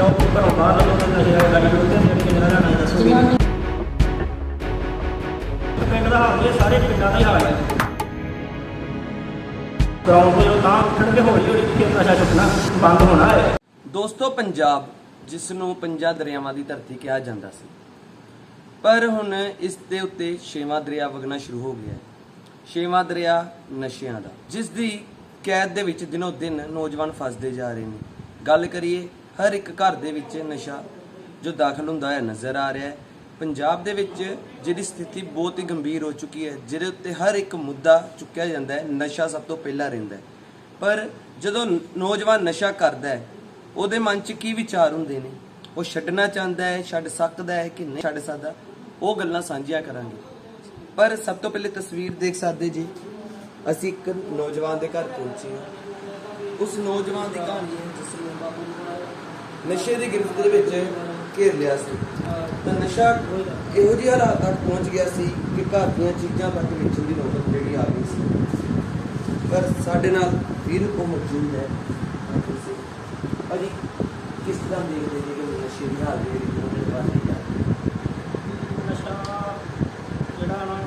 ਜਾਓ ਘਰੋਂ ਬਾਹਰ ਨਿਕਲੋ ਤੇ ਨਸ਼ੇ ਵਾਲੀ ਗਾੜੀ ਖੜੋਤੇ ਹੁੰਦੇ ਨੇ ਕਿੰਨਾ ਲੈਣਾ ਦੱਸੋ ਵੀ ਪਿੰਡ ਦਾ ਹਾਲ ਇਹ, ਸਾਰੇ ਪਿੰਡਾਂ ਦਾ ਹੀ ਹਾਲ ਹੈ। ਗਰਾਊਂਡ ਤੋਂ ਤਾਂ ਉੱਠਣਗੇ ਹੌਲੀ ਹੌਲੀ ਫਿਰ ਨਸ਼ਾ ਛੁੱਟਣਾ ਬੰਦ ਹੋਣਾ ਹੈ। ਦੋਸਤੋ, ਪੰਜਾਬ, ਜਿਸ ਨੂੰ ਪੰਜਾਂ ਦਰਿਆਵਾਂ ਦੀ ਧਰਤੀ ਕਿਹਾ ਜਾਂਦਾ ਸੀ। ਪਰ ਹੁਣ ਇਸ ਦੇ ਉੱਤੇ ਛੇਵਾਂ ਦਰਿਆ ਵਗਣਾ ਸ਼ੁਰੂ ਹੋ ਗਿਆ ਹੈ। ਛੇਵਾਂ ਦਰਿਆ ਨਸ਼ਿਆਂ ਦਾ, ਜਿਸ ਦੀ ਕੈਦ ਦੇ ਵਿੱਚ ਦਿਨੋ ਦਿਨ ਨੌਜਵਾਨ ਫਸਦੇ ਜਾ ਰਹੇ ਨੇ। ਗੱਲ ਕਰੀਏ ਹਰ ਇੱਕ ਘਰ ਦੇ ਵਿੱਚ ਨਸ਼ਾ ਜੋ ਦਾਖਲ ਹੁੰਦਾ ਹੋਇਆ ਨਜ਼ਰ ਆ ਰਿਹਾ ਹੈ। ਪੰਜਾਬ ਦੇ ਵਿੱਚ ਜਿਹੜੀ ਸਥਿਤੀ ਬਹੁਤ ਹੀ ਗੰਭੀਰ ਹੋ ਚੁੱਕੀ ਹੈ, ਜਿਹਦੇ ਉੱਤੇ ਹਰ ਇੱਕ ਮੁੱਦਾ ਚੁੱਕਿਆ ਜਾਂਦਾ ਹੈ, ਨਸ਼ਾ ਸਭ ਤੋਂ ਪਹਿਲਾਂ ਰਹਿੰਦਾ ਹੈ। ਪਰ ਜਦੋਂ ਨੌਜਵਾਨ ਨਸ਼ਾ ਕਰਦਾ ਹੈ, ਉਹਦੇ ਮਨ 'ਚ ਕੀ ਵਿਚਾਰ ਹੁੰਦੇ ਨੇ? ਉਹ ਛੱਡਣਾ ਚਾਹੁੰਦਾ ਹੈ, ਛੱਡ ਸਕਦਾ ਹੈ ਕਿ ਨਹੀਂ ਛੱਡ ਸਕਦਾ? ਉਹ ਗੱਲਾਂ ਸਾਂਝੀਆਂ ਕਰਾਂਗੇ। ਪਰ ਸਭ ਤੋਂ ਪਹਿਲੇ ਤਸਵੀਰ ਦੇਖ ਸਕਦੇ ਜੀ। ਅਸੀਂ ਇੱਕ ਨੌਜਵਾਨ ਦੇ ਘਰ ਪਹੁੰਚੇ ਹਾਂ। ਉਸ ਨੌਜਵਾਨ ਦੀ ਕਹਾਣੀ ਨਸ਼ੇ ਦੀ ਗ੍ਰਿਫਤ ਦੇ ਵਿੱਚ ਘੇਰ ਲਿਆ ਸੀ। ਤਾਂ ਨਸ਼ਾ ਇਹੋ ਜਿਹੀ ਹਾਲਾਤ ਤੱਕ ਪਹੁੰਚ ਗਿਆ ਸੀ ਕਿ ਘਰ ਦੀਆਂ ਚੀਜ਼ਾਂ ਤੱਕ ਵੇਚਣ ਦੀ ਨੌਬਤ ਜਿਹੜੀ ਆ ਗਈ ਸੀ। ਪਰ ਸਾਡੇ ਨਾਲ ਵੀਰ ਉਹ ਮੌਜੂਦ ਹੈ। ਅਜੀ ਕਿਸ ਤਰ੍ਹਾਂ ਦੇਖਦੇ ਜੀ ਕਿ ਨਸ਼ੇ ਦੀ ਹਾਲਤ ਜਿਹੜੀ ਉਹਦੇ ਵੱਧਦੀ ਜਾ ਨਸ਼ਾ ਜਿਹੜਾ ਨਾ,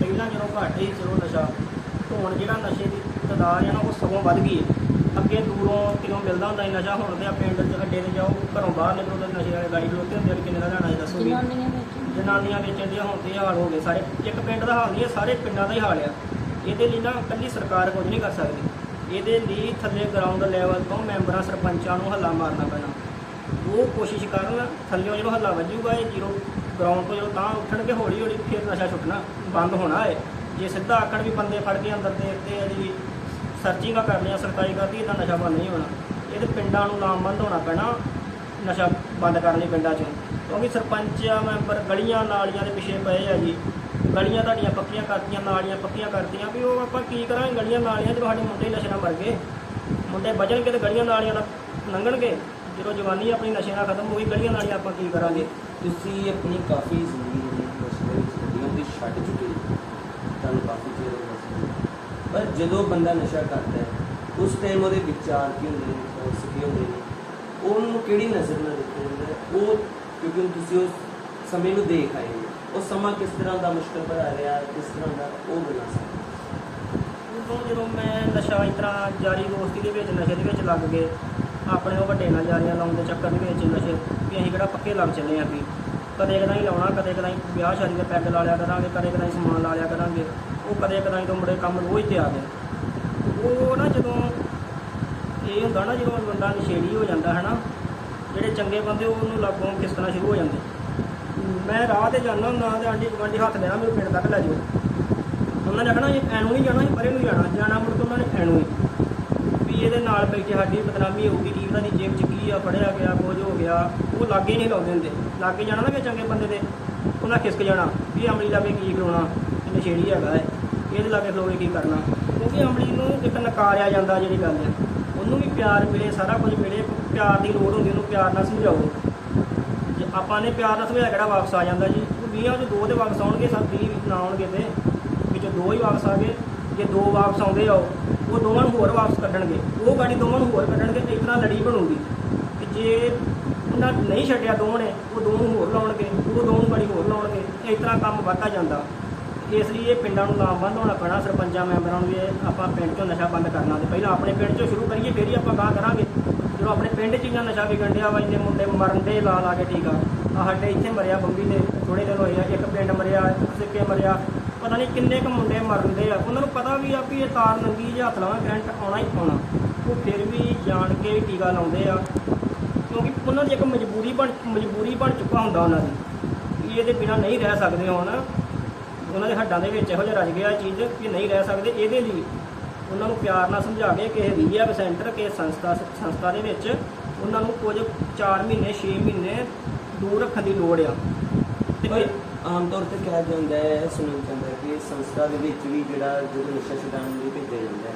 ਪਹਿਲਾਂ ਜਦੋਂ ਘੱਟ ਹੀ ਚਲੋ ਨਸ਼ਾ, ਹੁਣ ਜਿਹੜਾ ਨਸ਼ੇ ਦੀ ਤਦਾਦ ਹੈ ਨਾ ਉਹ ਸਗੋਂ ਵੱਧ ਗਈ ਹੈ। ਅੱਗੇ ਦੂਰੋਂ ਕਿਉਂ ਮਿਲਦਾ ਹੁੰਦਾ ਸੀ ਨਸ਼ਾ ਹੁਣ ਤੇ ਆ ਪਿੰਡ ਚ ਅੱਡੇ ਤੇ ਜਾਓ ਘਰੋਂ ਬਾਹਰ ਨਿਕਲੋ ਤੇ ਨਸ਼ੇ ਵਾਲੇ ਗਾੜੀ ਖਲੋਤੇ ਹੁੰਦੇ ਨੇ ਕਿੰਨੇ ਦਾ ਲੈਣਾ ਜੀ ਦੱਸੋ ਵੀ। ਜਨਾਨੀਆਂ ਵਿੱਚ। ਜਨਾਨੀਆਂ ਵੇਚਣ ਦੀਆਂ ਹੁਣ ਤੇ ਇਹ ਹਾਲ ਹੋ ਗਏ ਸਾਰੇ। ਇੱਕ ਪਿੰਡ ਦਾ ਹਾਲ ਨਹੀਂ ਹੈ ਸਾਰੇ ਪਿੰਡਾਂ ਦਾ ਹੀ ਹਾਲ ਆ। ਇਹਦੇ ਲਈ ਨਾ ਇਕੱਲੀ ਸਰਕਾਰ ਕੁਝ ਨਹੀਂ ਕਰ ਸਕਦੀ। ਇਹਦੇ ਲਈ ਥੱਲੇ ਗਰਾਊਂਡ ਲੈਵਲ ਤੋਂ ਮੈਂਬਰਾਂ ਸਰਪੰਚਾਂ ਨੂੰ ਹੱਲਾ ਮਾਰਨਾ ਪੈਣਾ। ਉਹ ਕੋਸ਼ਿਸ਼ ਕਰਨ ਥੱਲਿਓਂ ਜਦੋਂ ਹੱਲਾ ਵੱਜੂਗਾ ਇਹ ਜੀਰੋ ਗਰਾਊਂਡ ਤੋਂ ਜਦੋਂ ਤਾਂ ਉੱਠਣਗੇ ਹੌਲੀ ਹੌਲੀ ਫਿਰ ਨਸ਼ਾ ਛੁੱਟਣਾ ਬੰਦ ਹੋਣਾ ਹੈ। ਜੇ ਸਿੱਧਾ ਆਕੜ ਵੀ ਬੰਦੇ ਫੜ ਕੇ ਅੰਦਰ ਦੇ ਆ ਜੀ ਸਰਚਿੰਗਾਂ ਕਰਨੀਆਂ ਸਰਕਾਰੀ ਕਰਦੀ ਇਹਦਾ ਨਸ਼ਾ ਬੰਦ ਨਹੀਂ ਹੋਣਾ। ਇਹਦੇ ਪਿੰਡਾਂ ਨੂੰ ਲਾਮਬੰਦ ਹੋਣਾ ਪੈਣਾ, ਨਸ਼ਾ ਬੰਦ ਕਰਨ ਲਈ ਪਿੰਡਾਂ 'ਚ। ਕਿਉਂਕਿ ਸਰਪੰਚ ਆ ਮੈਂਬਰ ਗਲੀਆਂ ਨਾਲੀਆਂ ਦੇ ਪਿੱਛੇ ਪਏ ਆ ਜੀ। ਗਲੀਆਂ ਤੁਹਾਡੀਆਂ ਪੱਕੀਆਂ ਕਰਤੀਆਂ, ਨਾਲੀਆਂ ਪੱਕੀਆਂ ਕਰਤੀਆਂ ਵੀ ਉਹ ਆਪਾਂ ਕੀ ਕਰਾਂਗੇ? ਗਲੀਆਂ ਨਾਲੀਆਂ ਜਦੋਂ ਸਾਡੇ ਮੁੰਡੇ ਨਸ਼ੇ ਨਾਲ ਮਰ ਗਏ। ਮੁੰਡੇ ਬਚਣਗੇ ਤੇ ਗਲੀਆਂ ਨਾਲੀਆਂ ਦਾ ਲੰਘਣਗੇ। ਜਦੋਂ ਜਵਾਨੀ ਆਪਣੀ ਨਸ਼ੇ ਨਾਲ ਖਤਮ ਹੋਈ ਗਲੀਆਂ ਨਾਲੀਆਂ ਆਪਾਂ ਕੀ ਕਰਾਂਗੇ? ਤੁਸੀਂ ਆਪਣੀ ਕਾਫੀ ਜ਼ਿੰਦਗੀ ਜਿਹੜੀ ਨਸ਼ੇ ਦੇ ਛੱਡ ਚੁੱਕੇ ਤੁਹਾਨੂੰ ਕਾਫੀ ਚਿਰ ਹੋ ਗਿਆ ਪਰ ਜਦੋਂ ਬੰਦਾ ਨਸ਼ਾ ਕਰਦਾ ਹੈ, ਉਸ ਟਾਈਮ ਉਹਦੇ ਵਿਚਾਰ ਕੀ ਹੁੰਦੇ ਨੇ ਥੋਟਸ ਕੀ ਹੁੰਦੇ ਨੇ, ਉਹਨੂੰ ਕਿਹੜੀ ਨਜ਼ਰ ਨਾਲ ਦੇਖਿਆ ਜਾਂਦਾ ਉਹ ਕਿਉਂਕਿ ਹੁਣ ਤੁਸੀਂ ਉਸ ਸਮੇਂ ਨੂੰ ਦੇਖ ਆਏ ਹੋ, ਉਹ ਸਮਾਂ ਕਿਸ ਤਰ੍ਹਾਂ ਦਾ ਮੁਸ਼ਕਲ ਭਰਾ ਰਿਹਾ, ਕਿਸ ਤਰ੍ਹਾਂ ਦਾ ਉਹ ਗੱਲਾਂ ਸਾਂ ਉਦੋਂ ਜਦੋਂ ਮੈਂ ਨਸ਼ਾ ਇਸ ਤਰ੍ਹਾਂ ਜਾਰੀ ਦੋਸਤੀ ਦੇ ਵਿੱਚ, ਨਸ਼ੇ ਦੇ ਵਿੱਚ ਲੱਗ ਗਏ, ਆਪਣੇ ਉਹ ਵੱਡੇ ਨਾਲ ਜਾਰੀਆਂ ਲਾਉਣ ਦੇ ਚੱਕਰ ਦੇ ਵਿੱਚ ਨਸ਼ੇ ਵੀ ਅਸੀਂ ਕਿਹੜਾ ਪੱਕੇ ਲੱਗ ਚੱਲੇ ਆਂ ਵੀ ਕਦੇ ਕਦਾਈ ਲਾਉਣਾ, ਕਦੇ ਕਦਾਈ ਵਿਆਹ ਸ਼ਾਦੀ ਦੇ ਪੈਗ ਲਾ ਲਿਆ ਕਰਾਂਗੇ, ਕਦੇ ਕਦਾਈ ਸਮਾਨ ਲਾ ਲਿਆ ਕਰਾਂਗੇ। ਉਹ ਕਦੇ ਕਦਾਈ ਤੋਂ ਮੁੰਡੇ ਕੰਮ ਰੋਜ਼ ਤੇ ਆ ਗਏ ਉਹ ਨਾ ਜਦੋਂ ਇਹ ਹੁੰਦਾ ਨਾ ਜਦੋਂ ਬੰਦਾ ਨਸ਼ੇੜੀ ਹੋ ਜਾਂਦਾ ਹੈ ਨਾ ਜਿਹੜੇ ਚੰਗੇ ਬੰਦੇ ਉਹ ਉਹਨੂੰ ਲਾਗੋਂ ਖਿਸਕਣਾ ਸ਼ੁਰੂ ਹੋ ਜਾਂਦੇ। ਮੈਂ ਰਾਹ ਤੇ ਜਾਂਦਾ ਹੁੰਦਾ, ਤੇ ਆਂਟੀ ਗਵਾਂਢੀ ਹੱਥ ਦੇਣਾ ਮੇਰੇ ਪਿੰਡ ਤੱਕ ਲੈ ਜਾਓ। ਉਹਨਾਂ ਨੇ ਕਹਣਾ ਇਹ ਐਨੂੰ ਨਹੀਂ ਜਾਣਾ ਇਹ ਪਰੇ ਨੂੰ ਜਾਣਾ। ਜਾਣਾ ਮੁੜ ਕੇ ਉਹਨਾਂ ਨੇ ਐਨੂੰ ਹੀ। ਵੀ ਇਹਦੇ ਨਾਲ ਬੈਠੇ ਸਾਡੀ ਬਦਨਾਮੀ ਹੋਊਗੀ ਕੀ ਉਹਨਾਂ ਦੀ ਜੇਬ ਚ ਕੀ ਆ, ਫੜਿਆ ਗਿਆ, ਕੁਝ ਹੋ ਗਿਆ, ਉਹ ਲਾਗੇ ਨਹੀਂ ਲਾਉਂਦੇ ਹੁੰਦੇ। ਲਾਗੇ ਜਾਣਾ ਨਾ ਕਿ ਚੰਗੇ ਬੰਦੇ ਦੇ, ਉਹਨਾਂ ਖਿਸਕ ਜਾਣਾ, ਵੀ ਅਮਲੀ ਲਾਗੇ ਕੀ ਕਰਾਉਣਾ ਇਹ ਨਸ਼ੇੜੀ ਹੈਗਾ ਹੈ, ਇਹਦੇ ਲਾਗੇ ਖਲੋਵੇ ਕੀ ਕਰਨਾ। ਕਿਉਂਕਿ ਅਮਲੀ ਨੂੰ ਇੱਕ ਨਕਾਰਿਆ ਜਾਂਦਾ ਜਿਹੜੀ ਗੱਲ ਹੈ। ਉਹਨੂੰ ਵੀ ਪਿਆਰ ਮਿਲੇ, ਸਾਰਾ ਕੁਝ ਮਿਲੇ, ਪਿਆਰ ਦੀ ਲੋੜ ਹੁੰਦੀ, ਉਹਨੂੰ ਪਿਆਰ ਨਾਲ ਸਮਝਾਓ। ਜੇ ਆਪਾਂ ਨੇ ਪਿਆਰ ਨਾਲ ਸਮਝਾਇਆ, ਕਿਹੜਾ ਵਾਪਸ ਆ ਜਾਂਦਾ ਜੀ? ਉਹ 20 ਚ ਦੋ ਦੇ ਵਾਪਸ ਆਉਣਗੇ ਸਭ 20 ਨਾ ਆਉਣਗੇ ਤੇ, ਵਿੱਚੋਂ ਦੋ ਹੀ ਵਾਪਸ ਆ ਗਏ। ਜੇ ਦੋ ਵਾਪਸ ਆਉਂਦੇ ਆ ਉਹ ਦੋਵਾਂ ਨੂੰ ਹੋਰ ਵਾਪਸ ਕੱਢਣਗੇ। ਉਹ ਗਾੜੀ ਦੋਵਾਂ ਨੂੰ ਹੋਰ ਕੱਢਣਗੇ ਤੇ ਇਸ ਤਰ੍ਹਾਂ ਲੜੀ ਬਣੂਗੀ। ਤੇ ਜੇ ਉਹਨਾਂ ਨਹੀਂ ਛੱਡਿਆ ਦੋਵਾਂ ਨੇ, ਉਹ ਦੋ ਨੂੰ ਹੋਰ ਲਾਉਣਗੇ, ਉਹ ਦੋ ਨੂੰ ਗਾੜੀ ਹੋਰ ਲਾਉਣਗੇ ਇਸ ਤਰ੍ਹਾਂ ਕੰਮ ਵੱਧਦਾ ਜਾਂਦਾ। ਇਸ ਲਈ ਇਹ ਪਿੰਡਾਂ ਨੂੰ ਲਾਮਬੰਦ ਹੋਣਾ ਪੈਣਾ, ਸਰਪੰਚਾਂ, ਮੈਂਬਰਾਂ ਨੂੰ ਵੀ ਇਹ ਆਪਾਂ ਪਿੰਡ 'ਚੋਂ ਨਸ਼ਾ ਬੰਦ ਕਰਨਾ ਤੇ ਪਹਿਲਾਂ ਆਪਣੇ ਪਿੰਡ 'ਚੋਂ ਸ਼ੁਰੂ ਕਰੀਏ, ਫੇਰ ਹੀ ਆਪਾਂ ਗਾਹ ਕਰਾਂਗੇ। ਜਦੋਂ ਆਪਣੇ ਪਿੰਡ 'ਚ ਇੰਨਾ ਨਸ਼ਾ ਵਿਕਣ ਡਿਆ ਵਾ, ਇੰਨੇ ਮੁੰਡੇ ਮਰਨ ਦੇ ਲਾ ਲਾ ਕੇ ਠੀਕ ਆ। ਆਹ ਸਾਡੇ ਇੱਥੇ ਮਰਿਆ ਬੰਬੀ ਦੇ ਥੋੜੇ ਦਿਨ ਹੋਏ ਆ, ਇੱਕ ਪਿੰਡ ਮਰਿਆ ਇੱਕ ਸਿੱਕੇ ਮਰਿਆ ਪਤਾ ਨਹੀਂ ਕਿੰਨੇ ਕੁ ਮੁੰਡੇ ਮਰਦੇ ਆ। ਉਹਨਾਂ ਨੂੰ ਪਤਾ ਵੀ ਆ ਵੀ ਇਹ ਤਾਰ ਨੰਗੀ ਜਾਂ ਹੱਥ ਲਾਵਾਂ ਕਰੰਟ ਆਉਣਾ ਹੀ ਆਉਣਾ। ਉਹ ਫਿਰ ਵੀ ਜਾਣ ਕੇ ਟੀਕਾ ਲਾਉਂਦੇ ਆ। ਕਿਉਂਕਿ ਉਹਨਾਂ ਦੀ ਇੱਕ ਮਜਬੂਰੀ ਬਣ ਮਜਬੂਰੀ ਬਣ ਚੁੱਕਾ ਹੁੰਦਾ ਉਹਨਾਂ ਦੀ ਵੀ ਇਹਦੇ ਬਿਨਾ ਨਹੀਂ ਰਹਿ ਸਕਦੇ ਹੁਣ। ਉਹਨਾਂ ਦੇ ਹੱਡਾਂ ਦੇ ਵਿੱਚ ਇਹੋ ਜਿਹਾ ਰਜ ਗਿਆ ਇਹ ਚੀਜ਼ ਕਿ ਨਹੀਂ ਰਹਿ ਸਕਦੇ ਇਹਦੇ ਲਈ। ਉਹਨਾਂ ਨੂੰ ਪਿਆਰ ਨਾਲ ਸਮਝਾ ਕੇ ਕਿਸੇ ਰੀਹੈਬ ਸੈਂਟਰ, ਕਿਸੇ ਸੰਸਥਾ ਸੰਸਥਾ ਦੇ ਵਿੱਚ ਉਹਨਾਂ ਨੂੰ ਕੁਝ 4 ਮਹੀਨੇ 6 ਮਹੀਨੇ ਦੂਰ ਰੱਖਣ ਦੀ ਲੋੜ ਆ। ਤੇ ਪਰ ਆਮ ਤੌਰ ਤੇ ਕਿਹਾ ਜਾਂਦਾ ਹੈ ਸੁਣਨ ਜਾਂਦਾ ਕਿ ਸੰਸਥਾ ਦੇ ਵਿੱਚ ਵੀ ਜਿਹੜਾ ਜਦੋਂ ਨਸ਼ਾ ਛਡਾਉਣ ਲਈ ਭੇਜਿਆ ਜਾਂਦਾ ਹੈ,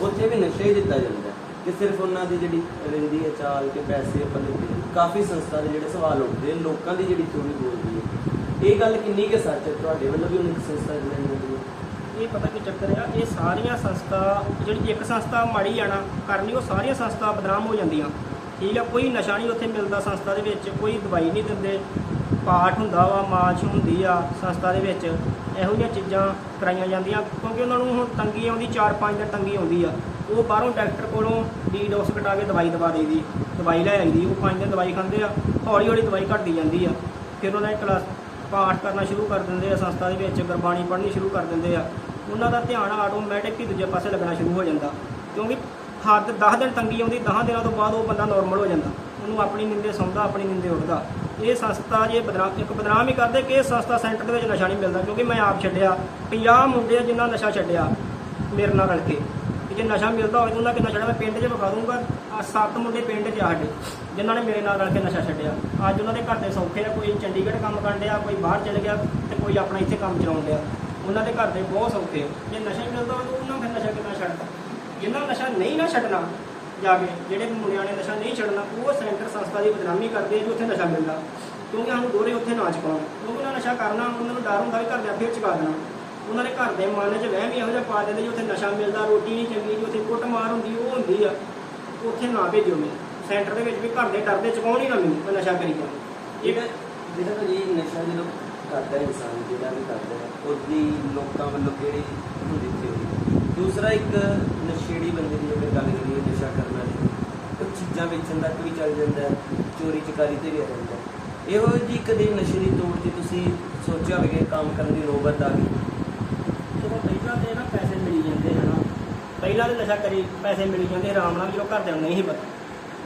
ਉੱਥੇ ਵੀ ਨਸ਼ਾ ਹੀ ਦਿੱਤਾ ਜਾਂਦਾ ਹੈ ਕਿ ਸਿਰਫ ਉਹਨਾਂ ਦੀ ਜਿਹੜੀ ਰਹਿੰਦੀ ਹੈ, ਚਾਲ ਕੇ ਪੈਸੇ ਆਪਾਂ ਦਿੱਤੇ ਕਾਫੀ ਸੰਸਥਾ ਦੇ ਜਿਹੜੇ ਸਵਾਲ ਉੱਠਦੇ ਲੋਕਾਂ ਦੀ ਜਿਹੜੀ ਥਿਊਰੀ ਬੋਲਦੀ ਹੈ। ਇਹ ਗੱਲ ਕਿੰਨੀ ਕਿ ਸੱਚ ਹੈ ਤੁਹਾਡੇ ਵੱਲੋਂ ਵੀ ਉਹਨਾਂ ਦੀ ਸੰਸਥਾ ਜਿਹੜੀ ਹੁੰਦੀ ਹੈ? ਇਹ ਪਤਾ ਕੀ ਚੱਕਰ ਆ, ਇਹ ਸਾਰੀਆਂ ਸੰਸਥਾ, ਜਿਹੜੀ ਇੱਕ ਸੰਸਥਾ ਮਾੜੀ ਜਾਣਾ ਕਰਨੀ ਉਹ ਸਾਰੀਆਂ ਸੰਸਥਾ ਬਦਨਾਮ ਹੋ ਜਾਂਦੀਆਂ। ਠੀਕ ਆ, ਕੋਈ ਨਸ਼ਾ ਨਹੀਂ ਉੱਥੇ ਮਿਲਦਾ ਸੰਸਥਾ ਦੇ ਵਿੱਚ, ਕੋਈ ਦਵਾਈ ਨਹੀਂ ਦਿੰਦੇ ਪਾਠ ਹੁੰਦਾ ਵਾ ਮਾਰਚ ਹੁੰਦੀ ਆ ਸੰਸਥਾ ਦੇ ਵਿੱਚ, ਇਹੋ ਜਿਹੀਆਂ ਚੀਜ਼ਾਂ ਕਰਾਈਆਂ ਜਾਂਦੀਆਂ, ਕਿਉਂਕਿ ਉਹਨਾਂ ਨੂੰ ਹੁਣ ਤੰਗੀ ਆਉਂਦੀ 4-5 ਦਿਨ ਤੰਗੀ ਆਉਂਦੀ ਆ। ਉਹ ਬਾਹਰੋਂ ਡਾਕਟਰ ਕੋਲੋਂ ਡੀ ਡੋਸ ਕਟਾ ਕੇ ਦਵਾਈ ਦਵਾ ਦੇਈਦੀ, ਦਵਾਈ ਲੈ ਆਈਦੀ, ਉਹ 5 ਦਿਨ ਦਵਾਈ ਖਾਂਦੇ ਆ, ਹੌਲੀ ਹੌਲੀ ਦਵਾਈ ਘਟਦੀ ਜਾਂਦੀ ਆ। ਫਿਰ ਉਹਨਾਂ ਨੇ ਕਲਾਸ ਪਾਠ ਕਰਨਾ ਸ਼ੁਰੂ ਕਰ ਦਿੰਦੇ ਆ, ਸੰਸਥਾ ਦੇ ਵਿੱਚ ਗੁਰਬਾਣੀ ਪੜ੍ਹਨੀ ਸ਼ੁਰੂ ਕਰ ਦਿੰਦੇ ਆ। ਉਹਨਾਂ ਦਾ ਧਿਆਨ ਆਟੋਮੈਟਿਕ ਹੀ ਦੂਜੇ ਪਾਸੇ ਲੱਗਣਾ ਸ਼ੁਰੂ ਹੋ ਜਾਂਦਾ, ਕਿਉਂਕਿ ਹੱਦ 10 ਦਿਨ ਤੰਗੀ ਆਉਂਦੀ 10 ਦਿਨਾਂ ਤੋਂ ਬਾਅਦ ਉਹ ਬੰਦਾ ਨਾਰਮਲ ਹੋ ਜਾਂਦਾ। ਉਹਨੂੰ ਆਪਣੀ ਨਿੰਦੇ ਸੌਂਦਾ, ਆਪਣੀ ਨਿੰਦੇ ਉੱਠਦਾ। ਇਹ ਸੰਸਥਾ ਜੇ ਬਦਨਾਮ ਇੱਕ ਬਦਨਾਮ ਹੀ ਕਰਦੇ ਕਿ ਇਹ ਸੰਸਥਾ ਸੈਂਟਰ ਦੇ ਵਿੱਚ ਨਸ਼ਾ ਨਹੀਂ ਮਿਲਦਾ, ਕਿਉਂਕਿ ਮੈਂ ਆਪ ਛੱਡਿਆ। 50 ਮੁੰਡੇ ਆ ਜਿਨ੍ਹਾਂ ਨਸ਼ਾ ਛੱਡਿਆ ਮੇਰੇ ਨਾਲ ਰਲ ਕੇ। ਜੇ ਨਸ਼ਾ ਮਿਲਦਾ ਹੋਵੇ ਤਾਂ ਉਹਨਾਂ ਕਿੰਨਾ ਛੱਡਿਆ ਮੈਂ ਪਿੰਡ 'ਚ ਵਿਖਾ ਦੂੰਗਾ। ਆ ਸੱਤ ਮੁੰਡੇ ਪਿੰਡ 'ਚ ਆ ਸਾਡੇ, ਜਿਨ੍ਹਾਂ ਨੇ ਮੇਰੇ ਨਾਲ ਰਲ ਕੇ ਨਸ਼ਾ ਛੱਡਿਆ। ਅੱਜ ਉਹਨਾਂ ਦੇ ਘਰ ਦੇ ਸੌਖੇ ਆ, ਕੋਈ ਚੰਡੀਗੜ੍ਹ ਕੰਮ ਕਰਨ ਡਿਆ, ਕੋਈ ਬਾਹਰ ਚਲੇ ਗਿਆ ਤੇ ਕੋਈ ਆਪਣਾ ਇੱਥੇ ਕੰਮ ਚਲਾਉਣ ਡਿਆ। ਉਹਨਾਂ ਦੇ ਘਰ ਦੇ ਬਹੁਤ ਸੌਖੇ ਜੇ ਨਸ਼ਾ ਮਿਲਦਾ ਹੋਵੇ ਤਾਂ ਉਹਨਾਂ ਫਿਰ ਨਸ਼ਾ ਕਿੰਨਾ ਛੱਡਦਾ? ਜਿਨ੍ਹਾਂ ਨਸ਼ਾ ਨਹੀਂ ਨਾ ਛੱਡਣਾ ਜਾ ਕੇ ਜਿਹੜੇ ਮੁੰਡਿਆਂ ਨੇ ਨਸ਼ਾ ਨਹੀਂ ਛੱਡਣਾ, ਉਹ ਸੈਂਟਰ ਸੰਸਥਾ ਦੀ ਬਦਨਾਮੀ ਕਰਦੇ ਜੋ, ਉੱਥੇ ਨਸ਼ਾ ਮਿਲਦਾ। ਕਿਉਂਕਿ ਸਾਨੂੰ ਦੋਰੇ ਉੱਥੇ ਨਾ ਚੁਕਾਉਣ। ਕਿਉਂਕਿ ਉਹਨਾਂ ਨਸ਼ਾ ਕਰਨਾ, ਉਹਨਾਂ ਨੂੰ ਡਰ ਹੁੰਦਾ ਵੀ ਘਰ ਦੇ ਫਿਰ ਚੁਕਾ ਦੇਣਾ। ਉਹਨਾਂ ਦੇ ਘਰ ਦੇ ਮਨ 'ਚ ਵਹਿਮ ਹੀ ਇਹੋ ਜਿਹਾ ਪਾ ਦਿੰਦੇ ਜੀ, ਉੱਥੇ ਨਸ਼ਾ ਮਿਲਦਾ, ਰੋਟੀ ਨਹੀਂ ਚੰਗੀ ਜੀ, ਉੱਥੇ ਕੁੱਟਮਾਰ ਹੁੰਦੀ, ਉਹ ਹੁੰਦੀ ਆ। ਉੱਥੇ ਨਾ ਭੇਜੋ ਮੈਂ ਸੈਂਟਰ ਦੇ ਵਿੱਚ ਵੀ ਘਰ ਦੇ ਡਰਦੇ ਚੁਕਾਉਣ ਹੀ ਨਾ ਮੈਨੂੰ ਨਸ਼ਾ ਕਰੀ ਜਾਵਾਂ। ਜਿਹੜਾ ਜਿਹੜਾ ਭਾਜੀ ਨਸ਼ਾ ਜਦੋਂ ਕਰਦਾ ਹੈ ਇਨਸਾਨ, ਜਿਹੜਾ ਵੀ ਕਰਦਾ ਹੈ, ਉਹਦੀ ਲੋਕਾਂ ਵੱਲੋਂ ਕਿਹੜੀ ਹੁੰਦੀ ਥਿਊਰੀ ਦੂਸਰਾ ਇੱਕ ਨਸ਼ੇੜੀ ਬੰਦੇ ਦੀ ਅਗਰ ਗੱਲ ਕਰੀਏ, ਨਸ਼ਾ ਕਰਨ ਵਾਲੀ, ਉਹ ਚੀਜ਼ਾਂ ਵੇਚਣ ਤੱਕ ਵੀ ਚੱਲ ਜਾਂਦਾ ਚੋਰੀ ਚਕਾਰੀ ਤੇ ਵੀ ਆ ਜਾਂਦਾ ਹੈ। ਇਹੋ ਜੀ ਕਦੇ ਨਸ਼ੇ ਦੀ ਤੋੜ ਤੇ ਤੁਸੀਂ ਸੋਚਿਆ ਹੋਵੇ ਕਿ ਕੰਮ ਕਰਨ ਦੀ ਨੌਬਤ ਆ ਗਈ। ਜਦੋਂ ਪਹਿਲਾਂ ਤੇ ਨਾ ਪੈਸੇ ਮਿਲੀ ਜਾਂਦੇ ਹਨਾ। ਪਹਿਲਾਂ ਤੇ ਨਸ਼ਾ ਕਰੀ, ਪੈਸੇ ਮਿਲੀ ਜਾਂਦੇ, ਆਰਾਮ ਨਾਲ ਜਦੋਂ ਘਰਦਿਆਂ ਨੂੰ ਨਹੀਂ ਸੀ ਪਤਾ।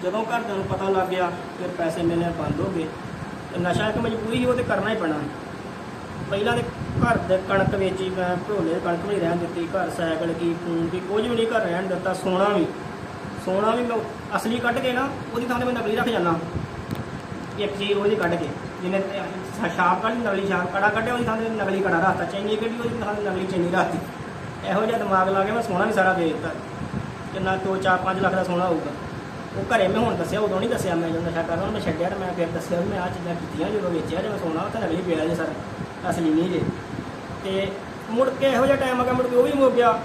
ਜਦੋਂ ਘਰਦਿਆਂ ਨੂੰ ਪਤਾ ਲੱਗ ਗਿਆ, ਫਿਰ ਪੈਸੇ ਮਿਲਣੇ ਬੰਦ ਹੋ ਗਏ। ਤੇ ਨਸ਼ਾ ਇੱਕ ਮਜਬੂਰੀ ਉਹ ਤੇ ਕਰਨਾ ਹੀ ਪੈਣਾ। ਪਹਿਲਾਂ ਦੇ ਘਰ ਦੇ ਕਣਕ ਵੇਚੀ, ਮੈਂ ਭੋਲੇ ਕਣਕ ਵੀ ਨਹੀਂ ਰਹਿਣ ਦਿੱਤੀ, ਘਰ ਸਾਈਕਲ ਕੀ, ਫੋਨ ਕੀ, ਕੁਝ ਵੀ ਨਹੀਂ ਘਰ ਰਹਿਣ ਦਿੱਤਾ, ਸੋਨਾ ਵੀ। ਸੋਨਾ ਵੀ ਮੈਂ ਅਸਲੀ ਕੱਢ ਕੇ ਨਾ, ਉਹਦੀ ਥਾਂ ਤੇ ਮੈਂ ਨਕਲੀ ਰੱਖ ਜਾਂਦਾ। ਇੱਕ ਚੀਜ਼ ਉਹਦੀ ਕੱਢ ਕੇ, ਜਿਹਨੇ ਸ਼ਾਪ ਕੱਢ ਨਕਲੀ ਸ਼ਾਪ ਕੜਾ ਕੱਢਿਆ, ਉਹਦੀ ਥਾਂ ਤੇ ਨਕਲੀ ਕੜਾ ਰੱਖਤਾ ਚੈਨੀ ਕੱਢੀ ਉਹਦੀ ਥਾਂ ਤੇ ਨਕਲੀ ਚੈਨੀ ਰੱਖਤੀ ਇਹੋ ਜਿਹਾ ਦਿਮਾਗ ਲਾ ਕੇ ਮੈਂ ਸੋਨਾ ਵੀ ਸਾਰਾ ਵੇਚ ਦਿੱਤਾ। ਕਿੰਨਾ 2-4-5 ਲੱਖ ਦਾ ਸੋਨਾ ਹੋਊਗਾ। ਉਹ ਘਰੇ ਮੈਂ ਹੁਣ ਦੱਸਿਆ, ਉਦੋਂ ਨਹੀਂ ਦੱਸਿਆ ਮੈਂ ਜਦੋਂ ਨਸ਼ਾ ਕਰਦਾ ਮੈਂ ਛੱਡਿਆ ਤੇ ਮੈਂ ਫਿਰ ਦੱਸਿਆ ਵੀ ਮੈਂ ਆਹ ਚੀਜ਼ਾਂ ਕੀਤੀਆਂ, ਜਦੋਂ ਵੇਚਿਆ, ਜਦੋਂ ਸੋਨਾ ਉਹ ਤਾਂ ਨਕਲੀ ਪਿਆ ਜੇ ਸਾਰਾ। ਅਸਲੀ ਨਹੀਂ ਜੇ। ਤੇ ਮੁੜ ਕੇ ਇਹੋ ਜਿਹਾ ਟਾਈਮ ਆ ਗਿਆ, ਮੁੜ ਕੇ ਉਹ ਵੀ ਮੁੱਕ ਗਿਆ।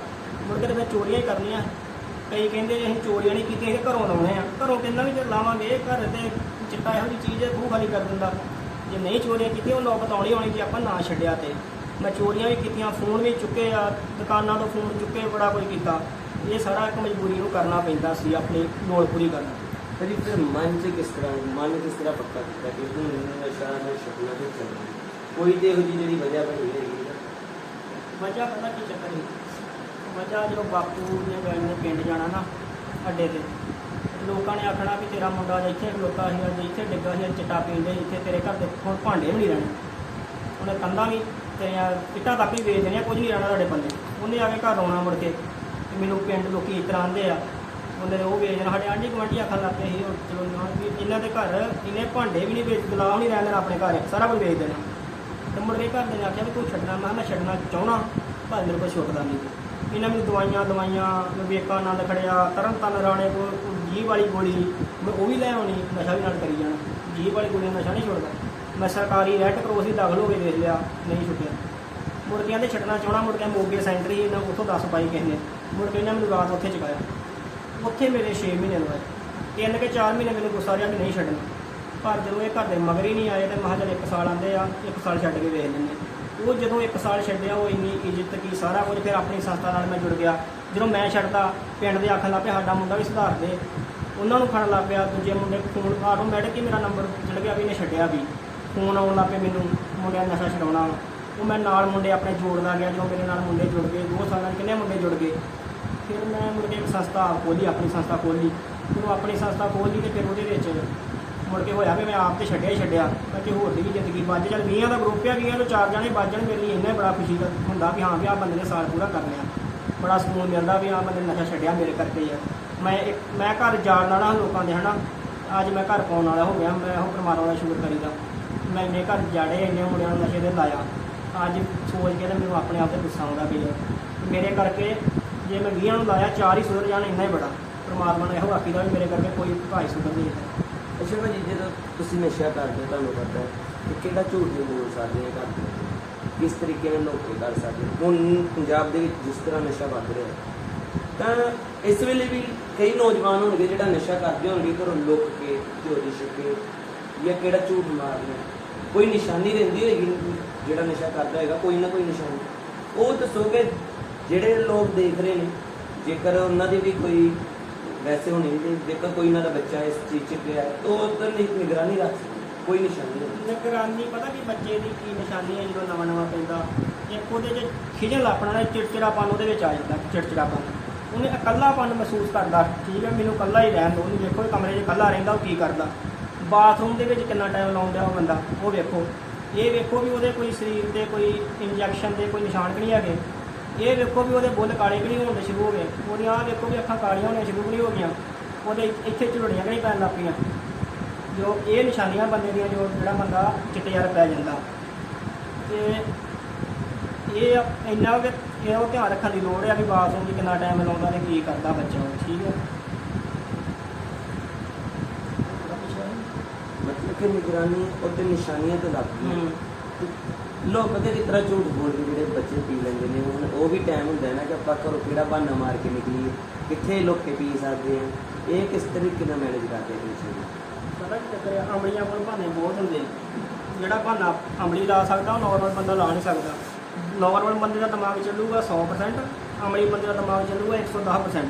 ਮੁੜ ਕੇ ਤੇ ਮੈਂ ਚੋਰੀਆਂ ਹੀ ਕਰਨੀਆਂ। ਕਈ ਕਹਿੰਦੇ ਜੀ ਅਸੀਂ ਚੋਰੀਆਂ ਨਹੀਂ ਕੀਤੀਆਂ ਇਹ ਘਰੋਂ ਲਾਉਣੇ ਆ। ਘਰੋਂ ਕਿੰਨਾ ਵੀ ਚਿਰ ਲਾਵਾਂਗੇ ਘਰ ਤੇ ਚਿੱਟਾ ਇਹੋ ਜਿਹੀ ਚੀਜ਼ ਹੈ, ਖੂਹ ਖਾਲੀ ਕਰ ਦਿੰਦਾ। ਜੇ ਨਹੀਂ ਚੋਰੀਆਂ ਕੀਤੀਆਂ, ਉਹ ਨੌਬਤ ਆਉਣੀ ਹੋਣੀ ਕਿ ਆਪਾਂ ਨਾ ਛੱਡਿਆ ਤੇ। ਮੈਂ ਚੋਰੀਆਂ ਵੀ ਕੀਤੀਆਂ, ਫੋਨ ਵੀ ਚੁੱਕੇ ਆ, ਦੁਕਾਨਾਂ ਤੋਂ ਫੋਨ ਚੁੱਕੇ, ਬੜਾ ਕੁਝ ਕੀਤਾ। ਇਹ ਸਾਰਾ ਇੱਕ ਮਜਬੂਰੀ ਨੂੰ ਕਰਨਾ ਪੈਂਦਾ ਸੀ, ਆਪਣੀ ਲੋੜ ਪੂਰੀ ਕਰਨ ਭਾਜੀ ਫਿਰ ਮਨ 'ਚ ਕਿਸ ਤਰ੍ਹਾਂ, ਮਨ ਕਿਸ ਤਰ੍ਹਾਂ ਪੱਕਾ ਕੀਤਾ ਕਿ ਹੁਣ ਨਸ਼ਾ ਨਾ ਛੱਡਣਾ ਤੇ ਚੱਲਣਾ। ਕੋਈ ਤੇ ਇਹੋ ਜਿਹੀ ਜਿਹੜੀ ਵਜ੍ਹਾ ਬਣੀ ਹੈਗੀ ਹੈ। ਵਜ੍ਹਾ ਪਤਾ ਕੀ ਚੱਕਰ ਹੈ? ਵਜ੍ਹਾ ਜਦੋਂ ਬਾਪੂ ਨੇ ਗਏ ਨੇ ਪਿੰਡ ਜਾਣਾ ਨਾ, ਅੱਡੇ ਤੇ, ਲੋਕਾਂ ਨੇ ਆਖਣਾ ਵੀ ਤੇਰਾ ਮੁੰਡਾ ਅੱਜ ਇੱਥੇ ਖਲੋਤਾ ਸੀ, ਅੱਜ ਇੱਥੇ ਡਿੱਗਾ ਸੀ, ਅੱਜ ਚਿੱਟਾ ਪੀਂਦੇ ਇੱਥੇ ਤੇਰੇ ਘਰ ਦੇ, ਹੁਣ ਭਾਂਡੇ ਵੀ ਨਹੀਂ ਰਹਿਣੇ। ਉਹਨੇ ਕੰਧਾਂ ਵੀ ਤੇਰੀਆਂ ਇੱਟਾਂ ਤੱਕ ਵੀ ਵੇਚ ਦੇਣੀਆਂ, ਕੁਝ ਨਹੀਂ ਰਹਿਣਾ ਤੁਹਾਡੇ ਬੰਦੇ। ਉਹਨੇ ਆ ਕੇ ਘਰ ਆਉਣਾ ਮੁੜ ਕੇ ਮੈਨੂੰ ਪਿੰਡ ਲੋਕੀ ਇਸ ਤਰ੍ਹਾਂ ਆਂਦੇ ਆ। ਉਹਨੇ ਉਹ ਵੇਚ ਦੇਣਾ, ਸਾਡੇ ਆਂਢੀ ਗੁਆਂਢੀ ਆਖਣ ਲੱਗ ਪਏ ਸੀ ਚਲੋ, ਵੀ ਇਹਨਾਂ ਦੇ ਘਰ ਇਹਨੇ ਭਾਂਡੇ ਵੀ ਨਹੀਂ ਵੇਚ ਗਲਾਹ ਨਹੀਂ ਰਹਿਣ ਦੇਣਾ ਆਪਣੇ ਘਰ, ਸਾਰਾ ਕੁਝ ਵੇਚ ਦੇਣਾ। ਤੇ ਮੁੜ ਕੇ ਘਰ ਦੇ ਨੇ ਆਖਿਆ ਵੀ ਤੂੰ ਛੱਡਣਾ, ਮੈਂ ਕਿਹਾ ਮੈਂ ਛੱਡਣਾ ਚਾਹਣਾ ਪਰ ਮੇਰੇ ਕੋਲ ਛੁੱਟਦਾ ਨਹੀਂ। ਇਹਨਾਂ ਮੈਨੂੰ ਦਵਾਈਆਂ ਦਵਾਈਆਂ ਵਿਵੇਕਾਨੰਦ ਖੜਿਆ ਤਰਨ ਤਾਰਨ ਰਾਣੇ ਕੋਲ ਜੀਭ ਵਾਲੀ ਗੋਲੀ, ਮੈਂ ਉਹ ਵੀ ਲੈ ਆਉਣੀ, ਨਸ਼ਾ ਵੀ ਨਾਲ ਕਰੀ ਜਾਣਾ। ਜੀਭ ਵਾਲੀ ਗੋਲੀ ਨਾਲ ਨਸ਼ਾ ਨਹੀਂ ਛੁੱਟਦਾ। ਮੈਂ ਸਰਕਾਰੀ ਰੈੱਡ ਕਰੋਸ ਹੀ ਦਾਖਲ ਹੋ ਕੇ ਦੇਖ ਲਿਆ, ਨਹੀਂ ਛੁੱਟਿਆ। ਮੁੜ ਕੇ ਕਹਿੰਦੇ ਛੱਡਣਾ ਚਾਹਣਾ ਮੁੜ ਕੇ ਮੋਗੇ ਸੈਂਟਰ ਹੀ ਇਹਨਾਂ ਉੱਥੋਂ ਦੱਸ ਪਾਈ ਕਿਸੇ ਨੇ। ਮੁੜ ਕੇ ਇਹਨਾਂ ਮੈਨੂੰ ਰਾਤ ਉੱਥੇ ਚੁਕਾਇਆ। ਉੱਥੇ ਮੇਰੇ 6 ਮਹੀਨੇ ਲਵਾਏ। ਤਿੰਨ ਕੇ 4 ਮਹੀਨੇ ਮੈਨੂੰ ਗੁੱਸਾ ਰਿਹਾ ਕਿ ਨਹੀਂ ਛੱਡਣਾ। ਪਰ ਜਦੋਂ ਇਹ ਘਰ ਦੇ ਮਗਰ ਹੀ ਨਹੀਂ ਆਏ ਤੇ ਮਹਾਂ ਚਲ ਇੱਕ ਸਾਲ ਆਂਦੇ ਆ, ਇੱਕ ਸਾਲ ਛੱਡ ਕੇ ਵੇਖ ਲੈਂਦੇ ਉਹ ਜਦੋਂ ਇੱਕ ਸਾਲ ਛੱਡਿਆ, ਉਹ ਇੰਨੀ ਇੱਜ਼ਤ ਕੀ ਸਾਰਾ ਕੁਝ, ਫਿਰ ਆਪਣੀ ਸੰਸਥਾ ਨਾਲ ਮੈਂ ਜੁੜ ਗਿਆ। ਜਦੋਂ ਮੈਂ ਛੱਡਦਾ ਪਿੰਡ ਦੇ ਆਖਣ ਲੱਗ ਪਏ ਸਾਡਾ ਮੁੰਡਾ ਵੀ ਸੁਧਾਰ ਦੇ। ਉਹਨਾਂ ਨੂੰ ਫੜਨ ਲੱਗ ਪਿਆ, ਦੂਜੇ ਮੁੰਡੇ ਫੋਨ ਆਟੋਮੈਟਿਕ ਹੀ ਮੇਰਾ ਨੰਬਰ ਚੜ ਗਿਆ ਵੀ ਨੇ ਛੱਡਿਆ ਵੀ। ਫੋਨ ਆਉਣ ਲੱਗ ਪਏ ਮੈਨੂੰ, ਮੁੰਡਿਆਂ ਨੇ ਨਸ਼ਾ ਛਡਾਉਣਾ। ਉਹ ਮੈਂ ਨਾਲ ਮੁੰਡੇ ਆਪਣੇ ਜੋੜਦਾ ਗਿਆ ਜਦੋਂ ਮੇਰੇ ਨਾਲ ਮੁੰਡੇ ਜੁੜ ਗਏ, ਦੋ ਸਾਲਾਂ ਕਿੰਨੇ ਮੁੰਡੇ ਜੁੜ ਗਏ। ਫਿਰ ਮੈਂ ਮੁੜ ਇੱਕ ਸੰਸਥਾ ਖੋਲੀ ਆਪਣੀ ਸੰਸਥਾ ਖੋਲ੍ਹੀ। ਉਹ ਆਪਣੀ ਸੰਸਥਾ ਖੋਲ੍ਹੀ ਤੇ ਫਿਰ ਉਹਦੇ ਵਿੱਚ ਮੁੜ ਕੇ ਹੋਇਆ ਵੀ ਮੈਂ ਆਪ ਤੇ ਛੱਡਿਆ ਹੀ ਛੱਡਿਆ ਤਾਂ ਕਿ ਹੋਰ ਦੀ ਵੀ ਜ਼ਿੰਦਗੀ ਬਚ ਚੱਲ 20 ਦਾ ਗਰੁੱਪ ਆ 20 ਤੋਂ ਚਾਰ ਜਣੇ ਬਚ ਜਾਣ, ਮੇਰੇ ਲਈ ਇੰਨਾ ਹੀ ਬੜਾ ਖੁਸ਼ੀ ਦਾ ਹੁੰਦਾ ਵੀ ਹਾਂ ਵੀ ਆਹ ਬੰਦੇ ਨੇ ਸਾਲ ਪੂਰਾ ਕਰ ਲਿਆ। ਬੜਾ ਸਕੂਨ ਮਿਲਦਾ ਵੀ ਆਹ ਬੰਦੇ ਨੇ ਨਸ਼ਾ ਛੱਡਿਆ ਮੇਰੇ ਕਰਕੇ ਹੀ ਆ। ਮੈਂ ਇੱਕ, ਮੈਂ ਘਰ ਜਾਣ ਵਾਲਾ ਹਾਂ ਲੋਕਾਂ ਦੇ, ਹਨਾ? ਅੱਜ ਮੈਂ ਘਰ ਪਾਉਣ ਵਾਲਾ ਹੋ ਗਿਆ, ਮੈਂ ਉਹ ਪਰਮਾਤਮਾ ਦਾ ਸ਼ੁਕਰ ਕਰੀਦਾ ਮੈਂ ਇੰਨੇ ਘਰ ਜਾੜੇ, ਇੰਨੇ ਮੁੰਡਿਆਂ ਨੂੰ ਨਸ਼ੇ ਦੇ ਲਾਇਆ। ਅੱਜ ਸੋਚ ਕੇ ਤੇ ਮੈਨੂੰ ਆਪਣੇ ਆਪ ਤੇ ਗੁੱਸਾ ਆਉਂਦਾ ਵੀ ਮੇਰੇ ਕਰਕੇ ਜੇ ਮੈਂ 20 ਨੂੰ ਲਾਇਆ, ਚਾਰ ਹੀ ਸੁਧਰ ਜਾਣ, ਇੰਨਾ ਹੀ ਬੜਾ। ਪਰਮਾਤਮਾ ਨੇ ਇਹੋ ਆਖੀ ਦਾ ਵੀ ਮੇਰੇ ਕਰਕੇ ਕੋਈ ਭਾਈ ਸੁਧਰ ਨਹੀਂ ਹੈ ਅੱਛਾ ਭਾਜੀ, ਜਦੋਂ ਤੁਸੀਂ ਨਸ਼ਾ ਕਰਦੇ ਹੋ, ਤੁਹਾਨੂੰ ਪਤਾ ਹੈ ਕਿ ਕਿਹੜਾ ਝੂਠ ਨਹੀਂ ਬੋਲ ਸਕਦੇ ਘਰ ਦੇ ਕਿਸ ਤਰੀਕੇ ਨਾਲ ਨੌਕਰੀ ਕਰ ਸਕਦੇ? ਹੁਣ ਪੰਜਾਬ ਦੇ ਵਿੱਚ ਜਿਸ ਤਰ੍ਹਾਂ ਨਸ਼ਾ ਵੱਧ ਰਿਹਾ ਹੈ, ਤਾਂ ਇਸ ਵੇਲੇ ਵੀ ਕਈ ਨੌਜਵਾਨ ਹੋਣਗੇ ਜਿਹੜਾ ਨਸ਼ਾ ਕਰਦੇ ਹੋਣਗੇ, ਘਰੋਂ ਲੁੱਕ ਕੇ ਚੋਰੀ ਛਿਪੇ ਜਾਂ ਕਿਹੜਾ ਝੂਠ ਮਾਰਨਾ ਕੋਈ ਨਿਸ਼ਾਨੀ ਰਹਿੰਦੀ ਹੋਏਗੀ ਜਿਹੜਾ ਨਸ਼ਾ ਕਰਦਾ ਹੋਏਗਾ, ਕੋਈ ਨਾ ਕੋਈ ਨਿਸ਼ਾਨੀ। ਉਹ ਦੱਸੋ ਕਿ ਜਿਹੜੇ ਲੋਕ ਦੇਖ ਰਹੇ ਨੇ, ਜੇਕਰ ਉਹਨਾਂ ਦੀ ਵੀ ਕੋਈ ਵੈਸੇ ਹੋਣੀ ਨਹੀਂ ਜੇਕਰ ਕੋਈ ਉਹਨਾਂ ਦਾ ਬੱਚਾ ਇਸ ਚੀਜ਼ 'ਚ ਪਿਆ ਹੈ, ਤਾਂ ਉਹ ਤਾਂ ਨਿਗਰਾਨੀ ਰੱਖ ਕੋਈ ਨਿਸ਼ਾਨੀ ਨਹੀਂ। ਨਿਗਰਾਨੀ ਪਤਾ ਕਿ ਬੱਚੇ ਦੀ ਕੀ ਨਿਸ਼ਾਨੀ ਹੈ ਜਦੋਂ ਨਵਾਂ ਨਵਾਂ ਪੈਂਦਾ ਇੱਕ ਉਹਦੇ 'ਚ ਖਿਜਲ ਆਪਣਾ ਚਿੜਚਿੜਾਪਨ ਉਹਦੇ ਵਿੱਚ ਆ ਜਾਂਦਾ ਚਿੜਚਿੜਾਪਨ। ਉਹਨੇ ਇਕੱਲਾਪਨ ਮਹਿਸੂਸ ਕਰਦਾ ਠੀਕ ਹੈ ਮੈਨੂੰ ਇਕੱਲਾ ਹੀ ਰਹਿਣ ਦੋ ਉਹਨੂੰ ਵੇਖੋ ਕਮਰੇ 'ਚ ਇਕੱਲਾ ਰਹਿੰਦਾ ਉਹ ਕੀ ਕਰਦਾ? ਬਾਥਰੂਮ ਦੇ ਵਿੱਚ ਕਿੰਨਾ ਟਾਈਮ ਲਾਉਂਦਾ ਉਹ ਬੰਦਾ ਉਹ ਵੇਖੋ। ਇਹ ਵੇਖੋ ਵੀ ਉਹਦੇ ਕੋਈ ਸਰੀਰ ਤੇ ਕੋਈ ਇੰਜੈਕਸ਼ਨ ਦੇ ਕੋਈ ਨਿਸ਼ਾਨ ਕਿ ਨਹੀਂ ਹੈਗੇ। ਇਹ ਵੇਖੋ ਵੀ ਉਹਦੇ ਬੁੱਲ ਕਾਲੇ ਕਿ ਨਹੀਂ ਹੋਣੇ ਸ਼ੁਰੂ ਹੋ ਗਏ। ਉਹਦੀਆਂ ਆਹ ਵੇਖੋ ਵੀ ਅੱਖਾਂ ਕਾਲੀਆਂ ਹੋਣੀਆਂ ਸ਼ੁਰੂ ਨਹੀਂ ਹੋ ਗਈਆਂ। ਉਹਦੇ ਇੱਥੇ ਝੁਰੜੀਆਂ ਨਹੀਂ ਪੈਣ ਲੱਗ ਪਈਆਂ? ਜੋ ਇਹ ਨਿਸ਼ਾਨੀਆਂ ਬੰਦੇ ਦੀਆਂ ਜੋ ਜਿਹੜਾ ਬੰਦਾ ਚਿੱਟੇ ਯਾਰ ਪੈ ਜਾਂਦਾ। ਤੇ ਇਹ ਇੰਨਾ ਕਿ ਇਹ ਉਹ ਧਿਆਨ ਰੱਖਣ ਦੀ ਲੋੜ ਹੈ ਕਿ ਬਾਥਰੂਮ 'ਚ ਕਿੰਨਾ ਟਾਈਮ ਲਾਉਂਦਾ ਤੇ ਕੀ ਕਰਦਾ ਬੱਚਾ ਠੀਕ ਹੈ ਮਤਲਬ ਕਿ ਨਿਗਰਾਨੀ ਉਹਦੇ ਨਿਸ਼ਾਨੀਆਂ ਤੇ ਲੱਗਦੀ ਹੂੰ। ਲੋਕ ਕਦੇ ਕਿਸ ਤਰ੍ਹਾਂ ਝੂਠ ਬੋਲ ਕੇ ਜਿਹੜੇ ਬੱਚੇ ਪੀ ਲੈਂਦੇ ਨੇ। ਹੁਣ ਉਹ ਵੀ ਟਾਈਮ ਹੁੰਦਾ ਹੈ ਨਾ ਕਿ ਆਪਾਂ ਘਰੋਂ ਕਿਹੜਾ ਬਹਾਨਾ ਮਾਰ ਕੇ ਨਿਕਲੀਏ। ਕਿੱਥੇ ਲੋਕ ਪੀ ਸਕਦੇ ਆ? ਇਹ ਕਿਸ ਤਰੀਕੇ ਨਾਲ ਮੈਨੇਜ ਕਰਦੇ ਆ ਤੁਸੀਂ ਪਤਾ ਕੀ ਚੱਕਰ ਹੈ ਅੰਬਲੀਆਂ ਕੋਲ ਬਹਾਨੇ ਬਹੁਤ ਹੁੰਦੇ ਜਿਹੜਾ ਬਹਾਨਾ ਅਮਲੀ ਲਾ ਸਕਦਾ, ਉਹ ਨਾਰਮਲ ਬੰਦਾ ਲਾ ਨਹੀਂ ਸਕਦਾ। ਨਾਰਮਲ ਬੰਦੇ ਦਾ ਦਿਮਾਗ ਚੱਲੂਗਾ 100% ਅਮਲੀ ਬੰਦੇ ਦਾ ਦਿਮਾਗ ਚੱਲੂਗਾ 110%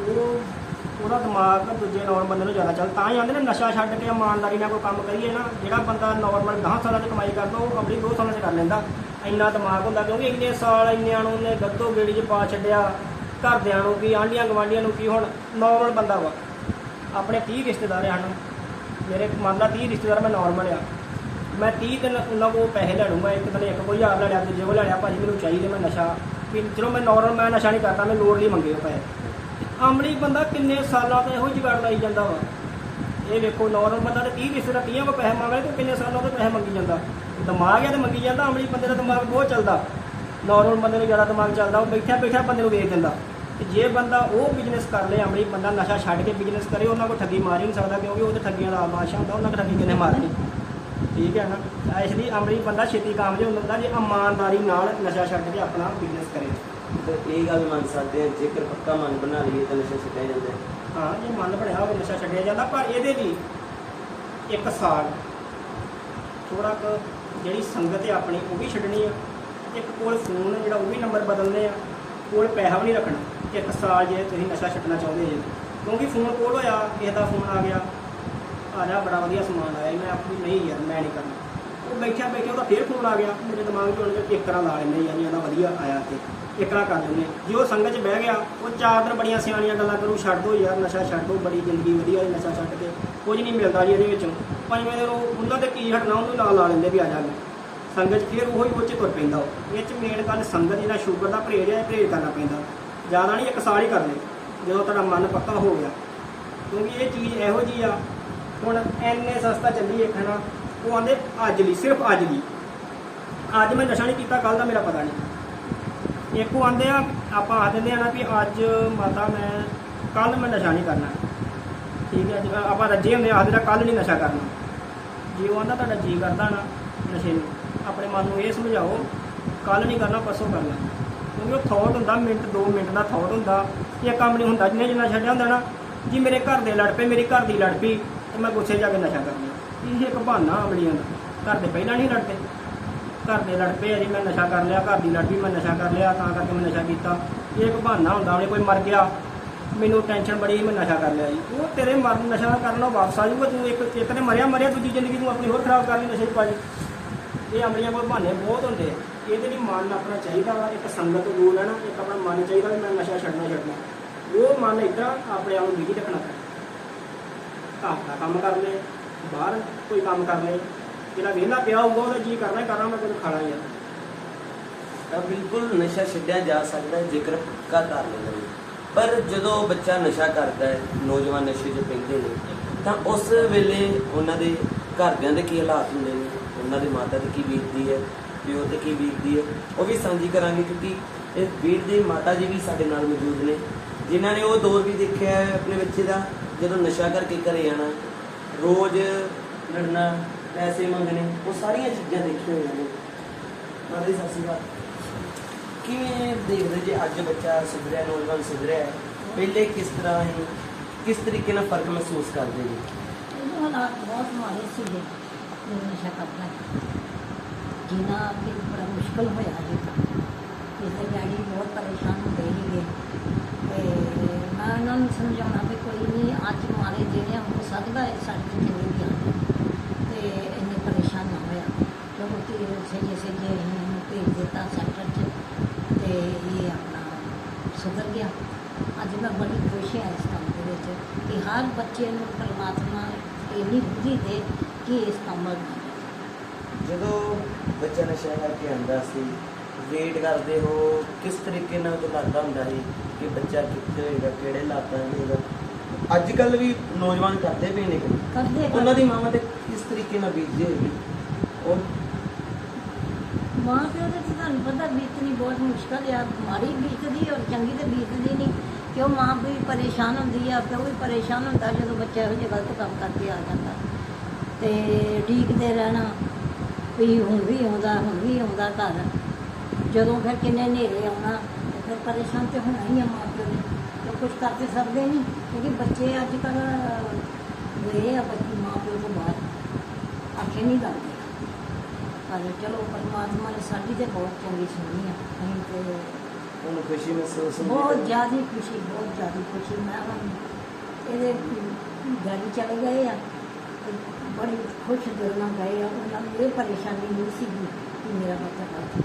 ਉਹ ਉਹਦਾ ਦਿਮਾਗ ਦੂਜੇ ਨਾਰਮਲ ਬੰਦੇ ਨੂੰ ਜ਼ਿਆਦਾ ਚੱਲ ਤਾਂ ਹੀ ਆਉਂਦੇ ਨੇ ਨਸ਼ਾ ਛੱਡ ਕੇ ਇਮਾਨਦਾਰੀ ਨਾਲ ਕੋਈ ਕੰਮ ਕਰੀਏ ਨਾ, ਜਿਹੜਾ ਬੰਦਾ ਨਾਰਮਲ 10 ਸਾਲਾਂ 'ਚ ਕਮਾਈ ਕਰਦਾ, ਉਹ ਆਪਣੀ 2 ਸਾਲਾਂ 'ਚ ਕਰ ਲੈਂਦਾ। ਇੰਨਾ ਦਿਮਾਗ ਹੁੰਦਾ, ਕਿਉਂਕਿ ਇੰਨੇ ਸਾਲ ਇੰਨਿਆਂ ਨੂੰ ਉਹਨੇ ਗੱਤੋ ਗੇੜੀ 'ਚ ਪਾ ਛੱਡਿਆ, ਘਰਦਿਆਂ ਨੂੰ ਕੀ ਆਂਢੀਆਂ ਗਵਾਂਢੀਆਂ ਨੂੰ ਕੀ ਹੁਣ ਨਾਰਮਲ ਬੰਦਾ ਵਾ। ਆਪਣੇ 30 ਰਿਸ਼ਤੇਦਾਰ ਹਨ ਮੇਰੇ ਮੰਨ ਲਾ 30 ਰਿਸ਼ਤੇਦਾਰ, ਮੈਂ ਨਾਰਮਲ ਆ। ਮੈਂ 30 ਦਿਨ ਉਹਨਾਂ ਕੋਲ ਪੈਸੇ ਲੈ ਲੂੰਗਾ ਇੱਕ ਦਿਨ ਇੱਕ ਕੋਈ ਹਜ਼ਾਰ ਲੈ ਲਿਆ, ਦੂਜੇ ਕੋਲ ਲੈ ਲਿਆ, ਭਾਜੀ ਮੈਨੂੰ ਚਾਹੀਦੇ ਮੈਂ ਨਸ਼ਾ। ਵੀ ਚਲੋ ਮੈਂ ਨਾਰਮਲ ਮੈਂ ਨਸ਼ਾ ਨਹੀਂ ਕਰਦਾ, ਮੈਂ ਲੋੜ ਲਈ ਮੰਗੇ ਉਹ ਪੈਸੇ। ਅਮਲੀ ਬੰਦਾ ਕਿੰਨੇ ਸਾਲਾਂ ਤੋਂ ਇਹੋ ਜੁਗਾੜ ਲਾਈ ਜਾਂਦਾ ਵਾ। ਇਹ ਵੇਖੋ ਨਾਰਮਲ ਬੰਦਾ ਤੇ 30 ਰਿਸ਼ਤੇਦਾਰ 30 ਕੋ ਪੈਸੇ ਮੰਗਦਾ ਤੇ ਕਿੰਨੇ ਸਾਲਾਂ ਤੋਂ ਪੈਸੇ ਮੰਗੀ ਜਾਂਦਾ। ਦਿਮਾਗ ਹੈ ਤੇ ਮੰਗੀ ਜਾਂਦਾ ਅਮਲੀ ਬੰਦੇ ਦਾ ਦਿਮਾਗ ਬਹੁਤ ਚੱਲਦਾ। ਨਾਰਮਲ ਬੰਦੇ ਨੂੰ ਜ਼ਿਆਦਾ ਦਿਮਾਗ ਚੱਲਦਾ, ਉਹ ਬੈਠਿਆ ਬੈਠਾ ਬੰਦੇ ਨੂੰ ਵੇਚ ਦਿੰਦਾ। ਤੇ ਜੇ ਬੰਦਾ ਉਹ ਬਿਜ਼ਨਸ ਕਰ ਲੇ ਅਮਲੀ ਬੰਦਾ ਨਸ਼ਾ ਛੱਡ ਕੇ ਬਿਜ਼ਨਸ ਕਰੇ, ਉਹਨਾਂ ਕੋਲ ਠੱਗੀ ਮਾਰ ਹੀ ਨਹੀਂ ਸਕਦਾ, ਕਿਉਂਕਿ ਉਹ ਤੇ ਠੱਗੀਆਂ ਦਾ ਆਮਾਸ਼ਾ ਹੁੰਦਾ, ਉਹਨਾਂ ਕੋਲ ਠੱਗੀ ਕਿਨੇ ਮਾਰਨੀ? ਠੀਕ ਹੈ ਨਾ? ਇਸ ਲਈ ਅਮਲੀ ਬੰਦਾ ਛੇਤੀ ਕਾਮਯਾਬ ਹੁੰਦਾ, ਜੇ ਇਮਾਨਦਾਰੀ ਨਾਲ ਨਸ਼ਾ ਛੱਡ ਕੇ ਆਪਣਾ ਬਿਜ਼ਨਸ ਕਰੇ। ਤੇ ਇਹ ਗੱਲ ਮੰਨ ਸਕਦੇ ਆ ਜੇਕਰ ਪੱਕਾ ਮਨ ਬਣਾ ਲਈਏ ਤਾਂ ਨਸ਼ਾ ਛੱਡਿਆ ਜਾਂਦਾ ਹੈ। ਹਾਂ, ਜੇ ਮਨ ਬਣਿਆ ਹੋਵੇ ਨਸ਼ਾ ਛੱਡਿਆ ਜਾਂਦਾ, ਪਰ ਇਹਦੇ ਲਈ ਇੱਕ ਸਾਲ ਥੋੜਾ ਕੁ ਜਿਹੜੀ ਸੰਗਤ ਹੈ ਆਪਣੀ, ਉਹ ਵੀ ਛੱਡਣੀ ਆ। ਇੱਕ ਕੋਲ ਫੋਨ ਜਿਹੜਾ, ਉਹ ਵੀ ਨੰਬਰ ਬਦਲਨੇ ਆ। ਕੋਲ ਪੈਸਾ ਵੀ ਨਹੀਂ ਰੱਖਣਾ। ਇੱਕ ਸਾਲ ਜੇ ਤੁਸੀਂ ਨਸ਼ਾ ਛੱਡਣਾ ਚਾਹੁੰਦੇ ਜੇ। ਕਿਉਂਕਿ ਫੋਨ ਕੋਲ ਹੋਇਆ, ਕਿਸੇ ਦਾ ਫੋਨ ਆ ਗਿਆ। ਆ ਜਾ, ਬੜਾ ਵਧੀਆ ਸਮਾਨ ਆਇਆ। ਮੈਂ ਆਪਣੀ ਨਹੀਂ ਯਾਰ, ਮੈਂ ਨਹੀਂ ਕਰਨਾ। ਉਹ ਬੈਠਿਆ ਬੈਠਿਆ ਉਹਦਾ ਫੇਰ ਫੋਨ ਆ ਗਿਆ। ਮੇਰੇ ਦਿਮਾਗ 'ਚ ਉਹਨੇ ਕਿ ਇਕਰਾ ਲਾ ਲੈਂਦੇ ਯਾਰ ਇਹਦਾ ਵਧੀਆ ਆਇਆ ਤੇ ਇਕਰਾ ਕਰ ਲੈਂਦੇ। ਜੇ ਉਹ ਸੰਗਤ 'ਚ ਬਹਿ ਗਿਆ, ਉਹ ਚਾਰ ਦਿਨ ਬੜੀਆਂ ਸਿਆਣੀਆਂ ਗੱਲਾਂ ਕਰੂ, ਛੱਡ ਦੋ ਯਾਰ, ਨਸ਼ਾ ਛੱਡ ਦੋ, ਬੜੀ ਜ਼ਿੰਦਗੀ ਵਧੀਆ ਹੈ ਨਸ਼ਾ ਛੱਡ ਕੇ। ਕੁਝ ਨਹੀਂ ਮਿਲਦਾ ਜੀ ਇਹਦੇ ਵਿੱਚੋਂ। ਪੰਜਵੇਂ ਦਿਨ ਉਹ ਉਹਨਾਂ 'ਤੇ ਕੀ ਹਟਣਾ, ਉਹਨੂੰ ਨਾਲ ਲਾ ਲੈਂਦੇ ਵੀ ਆ ਜਾਗੇ। ਸੰਗਤ 'ਚ ਫਿਰ ਉਹੀ ਉਹ 'ਚ ਤੁਰ ਪੈਂਦਾ ਉਹ। ਇਹ 'ਚ ਮੇਨ ਗੱਲ ਸੰਗਤ ਜਿਹੜਾ ਸ਼ੂਗਰ ਦਾ ਪਰਹੇਜ ਹੈ, ਇਹ ਪਰਹੇਜ ਕਰਨਾ ਪੈਂਦਾ। ਜ਼ਿਆਦਾ ਨਹੀਂ, ਇੱਕ ਸਾਲ ਹੀ ਕਰ ਲੈ ਜਦੋਂ ਤੁਹਾਡਾ ਮਨ ਪੱਕਾ ਹੋ ਗਿਆ। ਕਿਉਂਕਿ ਇਹ ਚੀਜ਼ ਇਹੋ ਜੀ ਆ। ਹੁਣ ਐਨੇ ਸਸਤਾ ਚੱਲੀ ਇੱਕ ਨਾ ਉਹ ਆਂਦੇ, ਅੱਜ ਲਈ ਸਿਰਫ ਅੱਜ ਲਈ ਅੱਜ ਮੈਂ ਨਸ਼ਾ ਨਹੀਂ ਕੀਤਾ ਕੱਲ ਦਾ ਮੇਰਾ ਪਤਾ ਨਹੀਂ। ਇੱਕ ਉਹ ਆਂਦੇ ਆ, ਆਪਾਂ ਆ ਦਿੰਦੇ ਆ ਨਾ ਵੀ ਅੱਜ ਮਾਤਾ ਮੈਂ ਕੱਲ ਮੈਂ ਨਸ਼ਾ ਨਹੀਂ ਕਰਨਾ। ਠੀਕ ਹੈ, ਜਿਵੇਂ ਆਪਾਂ ਰੱਜੇ ਹੁੰਦੇ ਆ ਆਖਦੇ ਕੱਲ ਨਹੀਂ ਨਸ਼ਾ ਕਰਨਾ। ਜੇ ਉਹ ਆਂਦਾ, ਤੁਹਾਡਾ ਜੀ ਕਰਦਾ ਨਾ ਨਸ਼ੇ ਨੂੰ, ਆਪਣੇ ਮਨ ਨੂੰ ਇਹ ਸਮਝਾਓ ਕੱਲ ਨਹੀਂ ਕਰਨਾ, ਪਰਸੋਂ ਕਰਨਾ ਕਿਉਂਕਿ ਉਹ ਥੌਟ ਹੁੰਦਾ, ਮਿੰਟ 2 ਮਿੰਟ ਦਾ ਥੌਟ ਹੁੰਦਾ। ਇਹ ਕੰਮ ਨਹੀਂ ਹੁੰਦਾ ਜਿਹਨੇ ਜਿੰਨਾ ਛੱਡਿਆ ਹੁੰਦਾ ਨਾ, ਜੀ ਮੇਰੇ ਘਰ ਦੇ ਲੜ ਪਏ, ਮੇਰੀ ਘਰ ਦੀ ਲੜ ਪਈ, ਤੇ ਮੈਂ ਗੁੱਸੇ ਜਾ ਕੇ ਨਸ਼ਾ ਕਰਨਾ। ਇਹ ਇੱਕ ਬਹਾਨਾ ਅਮਲੀਆਂ ਦਾ। ਘਰ ਦੇ ਪਹਿਲਾਂ ਨਹੀਂ ਲੜਦੇ। ਘਰ ਦੇ ਲੜ ਪਏ ਆ ਜੀ ਮੈਂ ਨਸ਼ਾ ਕਰ ਲਿਆ ਘਰ ਦੀ ਲੜ ਵੀ ਮੈਂ ਨਸ਼ਾ ਕਰ ਲਿਆ ਤਾਂ ਕਰਕੇ ਮੈਂ ਨਸ਼ਾ ਕੀਤਾ। ਇਹ ਇੱਕ ਬਹਾਨਾ ਹੁੰਦਾ ਉਹਨੇ ਕੋਈ ਮਰ ਗਿਆ ਮੈਨੂੰ ਟੈਨਸ਼ਨ ਬੜੀ ਸੀ, ਮੈਂ ਨਸ਼ਾ ਕਰ ਲਿਆ ਜੀ। ਉਹ ਤੇਰੇ ਮਰਨ ਨਸ਼ਾ ਕਰਨ ਵਾਪਸ ਆ ਜਾਊਗਾ ਤੂੰ ਇੱਕ ਇੱਕ ਨੇ ਮਰਿਆ ਮਰਿਆ ਦੂਜੀ ਜ਼ਿੰਦਗੀ ਤੂੰ ਆਪਣੀ ਹੋਰ ਖਰਾਬ ਕਰ ਲਈ ਨਸ਼ੇ 'ਚ ਪਾ ਜੀ ਇਹ ਅਮਲੀਆਂ ਕੋਲ ਬਹਾਨੇ ਬਹੁਤ ਹੁੰਦੇ ਆ। ਇਹਦੇ ਲਈ ਮਨ ਆਪਣਾ ਚਾਹੀਦਾ ਵਾ ਇੱਕ ਸੰਗਤ ਦੂਰ ਨਾ ਇੱਕ ਆਪਣਾ ਮਨ ਚਾਹੀਦਾ ਵੀ ਮੈਂ ਨਸ਼ਾ ਛੱਡਣਾ ਛੱਡਣਾ। ਉਹ ਮਨ ਇਦਾਂ ਆਪਣੇ ਆਪ ਨੂੰ ਬਿਜ਼ੀ ਰੱਖਣਾ ਘਰ ਦਾ ਕੰਮ ਕਰ ਲੈ ਬਾਹਰ ਕੋਈ ਕੰਮ ਕਰ ਜਿਹੜਾ ਵਿਹਲਾ ਪਿਆ ਹੋਊਗਾ, ਉਹਦਾ ਜੀ ਕਰਨਾ ਹੀ ਕਰਨਾ, ਮੈਂ ਕੁਝ ਖਾਣਾ ਹੀ ਆ। ਤਾਂ ਬਿਲਕੁਲ ਨਸ਼ਾ ਛੱਡਿਆ ਜਾ ਸਕਦਾ ਹੈ, ਜੇਕਰ ਪੱਕਾ ਕਰ ਲੈਂਦਾ ਹੈ। ਪਰ ਜਦੋਂ ਬੱਚਾ ਨਸ਼ਾ ਕਰਦਾ ਹੈ, ਨੌਜਵਾਨ ਨਸ਼ੇ 'ਚ ਪੈਂਦੇ ਨੇ, ਤਾਂ ਉਸ ਵੇਲੇ ਉਹਨਾਂ ਦੇ ਘਰਦਿਆਂ ਦੇ ਕੀ ਹਾਲਾਤ ਹੁੰਦੇ ਨੇ? ਉਹਨਾਂ ਦੇ ਮਾਤਾ ਦੀ ਕੀ ਬੀਤਦੀ ਹੈ? ਪਿਓ ਤੇ ਕੀ ਬੀਤਦੀ ਹੈ? ਉਹ ਵੀ ਸਾਂਝੀ ਕਰਾਂਗੇ ਕਿਉਂਕਿ ਇਸ ਵੀਰ ਦੇ ਮਾਤਾ ਜੀ ਵੀ ਸਾਡੇ ਨਾਲ ਮੌਜੂਦ ਨੇ। ਜਿਨ੍ਹਾਂ ਨੇ ਉਹ ਦੌਰ ਵੀ ਦੇਖਿਆ ਹੈ ਆਪਣੇ ਬੱਚੇ ਦਾ, ਜਦੋਂ ਨਸ਼ਾ ਕਰਕੇ ਘਰੇ ਆਣਾ ਰੋਜ਼ ਲੜਨਾ, ਪੈਸੇ ਮੰਗਣੇ, ਉਹ ਸਾਰੀਆਂ ਚੀਜ਼ਾਂ ਦੇਖੀਆਂ ਹੋਈਆਂ ਨੇ। ਮਾਰੇ ਸਤਿ ਸ਼੍ਰੀ ਅਕਾਲ। ਕਿਵੇਂ ਦੇਖਦੇ ਜੇ ਅੱਜ ਬੱਚਾ ਸੁਧਰਿਆ, ਨੌਜਵਾਨ ਸੁਧਰਿਆ ਹੈ? ਪਹਿਲੇ ਕਿਸ ਤਰ੍ਹਾਂ ਹੀ ਕਿਸ ਤਰੀਕੇ ਨਾਲ ਫ਼ਰਕ ਮਹਿਸੂਸ ਕਰਦੇ ਜੀ? ਇਹਨੂੰ ਹਾਲਾਤ ਬਹੁਤ ਮਾੜੇ ਸੀਗੇ, ਜਦੋਂ ਨਸ਼ਾ ਕਰਦਾ ਜੀਣਾ ਕਿ ਬੜਾ ਮੁਸ਼ਕਲ ਹੋਇਆ ਜੀ ਇਸਦੇ ਡੈਡੀ ਬਹੁਤ ਪਰੇਸ਼ਾਨ ਹੁੰਦੇ ਸੀਗੇ। ਤੇ ਮੈਂ ਉਹਨਾਂ ਨੂੰ ਸਮਝਾਉਣਾ ਵੀ ਕੋਈ ਨਹੀਂ, ਅੱਜ ਮਾਰੇ ਜਿਹੜੇ ਹੋ ਸਕਦਾ ਹੈ ਸਾਡੇ ਤੇ ਚਲੇ ਗਿਆ ਤੇ ਇੰਨੇ ਪਰੇਸ਼ਾਨ ਨਾ ਹੋਇਆ। ਕਿਉਂਕਿ ਕਿ ਸਹੀ ਸਹੀ ਇਹਨੂੰ ਭੇਜ ਦਿੱਤਾ ਸੈਂਟਰ 'ਚ। ਤੇ ਇਹ ਆਪਣਾ ਸੁਧਰ ਗਿਆ। ਅੱਜ ਮੈਂ ਬੜੀ ਖੁਸ਼ ਹਾਂ ਇਸ ਕੰਮ ਦੇ ਵਿੱਚ ਕਿ ਹਰ ਬੱਚੇ ਨੂੰ ਪਰਮਾਤਮਾ ਇੰਨੀ ਬੁੱਧੀ ਦੇ ਕਿ ਇਸ ਕੰਮ ਵੱਲ ਜਦੋਂ ਬੱਚਾ ਨਸ਼ਾ ਕਰਕੇ ਆਂਦਾ ਸੀ ਵੇਟ ਕਰਦੇ ਹੋ ਕਿਸ ਤਰੀਕੇ ਨਾਲ ਉਹ ਲੱਗਦਾ ਹੁੰਦਾ ਸੀ ਕਿ ਬੱਚਾ ਕਿੱਥੇ ਹੋਏਗਾ ਕਿਹੜੇ ਲਾਤਾਂ ਹੋਏਗਾ? ਅੱਜ ਕੱਲ ਵੀ ਨੌਜਵਾਨ ਕਰਦੇ ਪਏ ਨੇ। ਕਰਦੇ ਉਹਨਾਂ ਦੀ ਮਾਵਾਂ ਤੇ ਕਿਸ ਤਰੀਕੇ ਨਾਲ ਹੋਏਗੀ? ਉਹ? ਮਾਂ ਪਿਓ ਦੇ ਤਾਂ ਤੁਹਾਨੂੰ ਪਤਾ ਬੀਤਣੀ ਬਹੁਤ ਮੁਸ਼ਕਲ ਆ। ਮਾੜੀ ਬੀਤਦੀ ਔਰ ਚੰਗੀ ਤੇ ਬੀਤਦੀ ਨਹੀਂ। ਕਿਉਂ ਮਾਂ ਵੀ ਪਰੇਸ਼ਾਨ ਹੁੰਦੀ ਆ? ਪਿਓ ਵੀ ਪਰੇਸ਼ਾਨ ਹੁੰਦਾ ਜਦੋਂ ਬੱਚਾ ਇਹੋ ਜਿਹੇ ਗਲਤ ਕੰਮ ਕਰਕੇ ਆ ਜਾਂਦਾ। ਤੇ ਢੀਕਦੇ ਰਹਿਣਾ ਵੀ ਹੁਣ ਵੀ ਆਉਂਦਾ ਹੁਣ ਵੀ ਆਉਂਦਾ ਘਰ। ਜਦੋਂ ਫਿਰ ਕਿੰਨੇ ਹਨੇਰੇ ਆਉਣਾ ਤੇ ਫਿਰ ਪਰੇਸ਼ਾਨ ਤੇ ਹੋਣਾ ਹੀ ਆ ਮਾਂ ਪਿਓ ਨੇ ਤੇ ਕੁਝ ਕਰ ਤੇ ਸਕਦੇ ਨਹੀਂ ਕਿਉਂਕਿ ਬੱਚੇ ਅੱਜ ਕੱਲ੍ਹ ਗਏ ਆ ਬੱਚੇ ਮਾਂ ਪਿਓ ਤੋਂ ਬਾਹਰ। ਆਖੇ ਨਹੀਂ ਲੱਗਦੇ ਪਰ ਚਲੋ ਪਰਮਾਤਮਾ ਨੇ ਸਾਡੀ ਤੇ ਬਹੁਤ ਚੰਗੀ ਸੁਣੀ ਆ। ਅਸੀਂ ਤੇ ਉਹਨੂੰ ਖੁਸ਼ੀ ਮਹਿਸੂਸ ਹੁੰਦੀ ਬਹੁਤ। ਜ਼ਿਆਦਾ ਖੁਸ਼ੀ ਬਹੁਤ ਜ਼ਿਆਦਾ ਖੁਸ਼ੀ ਮੈਂ ਹੁਣ ਇਹਦੇ ਗਾੜੀ ਚਲੇ ਗਏ ਆ ਬੜੇ ਖੁਸ਼ ਦਿਲ ਨਾਲ ਗਏ ਆ। ਉਹਨਾਂ ਨੂੰ ਇਹ ਪਰੇਸ਼ਾਨੀ ਨਹੀਂ ਸੀ ਕਿ ਮੇਰਾ ਬੱਚਾ ਤਾਂ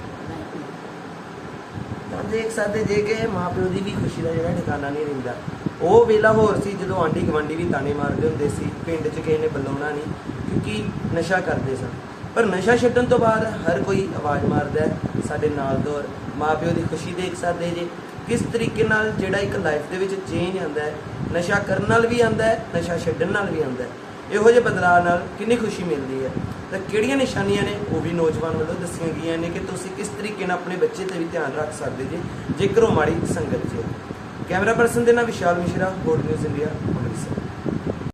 ਦੇਖ ਸਕਦੇ ਜੇ ਕਿ ਮਾਪਿਓ ਦੀ ਵੀ ਖੁਸ਼ੀ ਦਾ ਜਿਹੜਾ ਠਿਕਾਣਾ ਨਹੀਂ ਰਹਿੰਦਾ। ਉਹ ਵੇਲਾ ਹੋਰ ਸੀ ਜਦੋਂ ਆਂਢੀ ਗਵਾਂਢੀ ਵੀ ਤਾਨੇ ਮਾਰਦੇ ਹੁੰਦੇ ਸੀ, ਪਿੰਡ 'ਚ ਕਿਸੇ ਨੇ ਬੁਲਾਉਣਾ ਨਹੀਂ ਕਿਉਂਕਿ ਨਸ਼ਾ ਕਰਦੇ ਸਨ। ਪਰ ਨਸ਼ਾ ਛੱਡਣ ਤੋਂ ਬਾਅਦ ਹਰ ਕੋਈ ਆਵਾਜ਼ ਮਾਰਦਾ ਹੈ, ਸਾਡੇ ਨਾਲ ਦੌਰ ਮਾਪਿਓ ਦੀ ਖੁਸ਼ੀ ਦੇਖ ਸਕਦੇ ਜੇ। ਕਿਸ ਤਰੀਕੇ ਨਾਲ ਜਿਹੜਾ ਇੱਕ ਲਾਈਫ ਦੇ ਵਿੱਚ ਚੇਂਜ ਆਉਂਦਾ ਹੈ, ਨਸ਼ਾ ਕਰਨ ਨਾਲ ਵੀ ਆਉਂਦਾ ਹੈ, ਨਸ਼ਾ ਛੱਡਣ ਨਾਲ ਵੀ ਆਉਂਦਾ ਹੈ। ਇਹੋ ਜਿਹੇ ਬਦਲਾਅ ਨਾਲ ਕਿੰਨੀ ਖੁਸ਼ੀ ਮਿਲਦੀ ਹੈ? ਤਾਂ ਕਿਹੜੀਆਂ ਨਿਸ਼ਾਨੀਆਂ ਨੇ? ਉਹ ਵੀ ਨੌਜਵਾਨ ਵੱਲੋਂ ਦੱਸੀਆਂ ਗਈਆਂ ਨੇ ਕਿ ਤੁਸੀਂ ਕਿਸ ਤਰੀਕੇ ਨਾਲ ਆਪਣੇ ਬੱਚੇ ਤੇ ਵੀ ਧਿਆਨ ਰੱਖ ਸਕਦੇ ਜੇ, ਜੇਕਰ ਉਹ ਮਾੜੀ ਸੰਗਤ 'ਚ ਹੈ। ਕੈਮਰਾ ਪਰਸਨ ਦੇ ਨਾਲ Vishal Mishra Board News India Amritsar.